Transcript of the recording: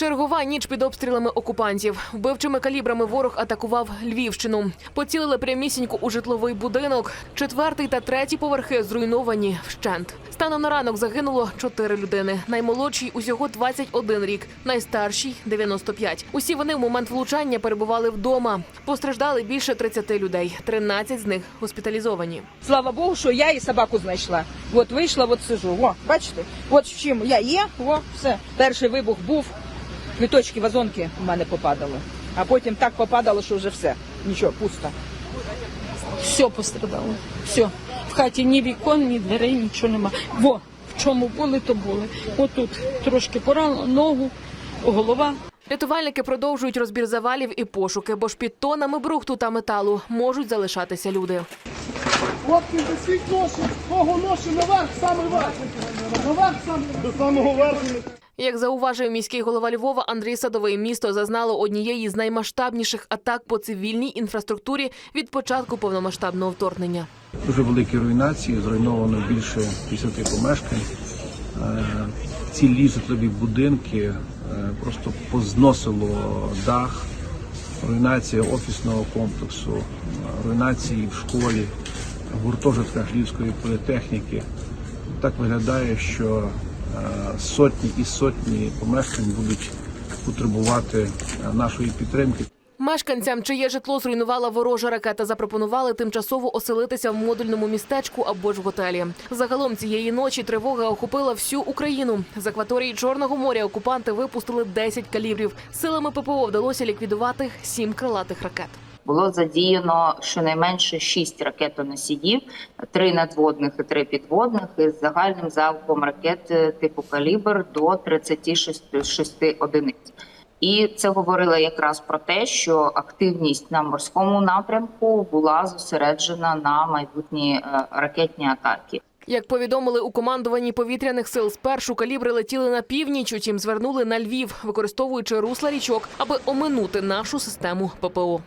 Чергова ніч під обстрілами окупантів. Вбивчими калібрами ворог атакував Львівщину. Поцілили прямісінько у житловий будинок. Четвертий та третій поверхи зруйновані вщент. Станом на ранок загинуло чотири людини. Наймолодшій усього 21 рік, найстаршій 95. Усі вони в момент влучання перебували вдома. Постраждали більше 30 людей. 13 з них госпіталізовані. Слава Богу, що я і собаку знайшла. От вийшла, от сижу. О, бачите? От в чим я є, о, все. Перший вибух був, квіточки, вазонки в мене попадали. А потім так попадало, що вже все. Нічого, пусто. Все пострадало. Все. В хаті ні вікон, ні дверей, нічого нема. Во, в чому були, то були. Отут трошки поранило, ногу, голова. Рятувальники продовжують розбір завалів і пошуки, бо ж під тонами брухту та металу можуть залишатися люди. Хлопці, несіть ноші, кого ноші наверх, саме верх. Наверх саме до самого верху. Як зауважив міський голова Львова Андрій Садовий, місто зазнало однієї з наймасштабніших атак по цивільній інфраструктурі від початку повномасштабного вторгнення. Дуже великі руйнації, зруйновано більше 50 помешкань. Е, Цілі житлові будинки е, просто позносило дах, руйнація офісного комплексу, е, руйнації в школі, в гуртожитках Львівської політехніки. Так виглядає, що сотні і сотні помешкань будуть потребувати е, нашої підтримки. Мешканцям, чиє житло зруйнувала ворожа ракета, запропонували тимчасово оселитися в модульному містечку або ж в готелі. Загалом цієї ночі тривога охопила всю Україну. З акваторії Чорного моря окупанти випустили 10 калібрів. Силами ППО вдалося ліквідувати сім крилатих ракет. Було задіяно щонайменше шість ракетоносіїв, три надводних і три підводних, із загальним залпом ракет е, типу калібр до 36 шести одиниць. І це говорило якраз про те, що активність на морському напрямку була зосереджена на майбутні е, ракетні атаки. Як повідомили у командуванні повітряних сил, спершу калібри летіли на північ, утім звернули на Львів, використовуючи русла річок, аби оминути нашу систему ППО.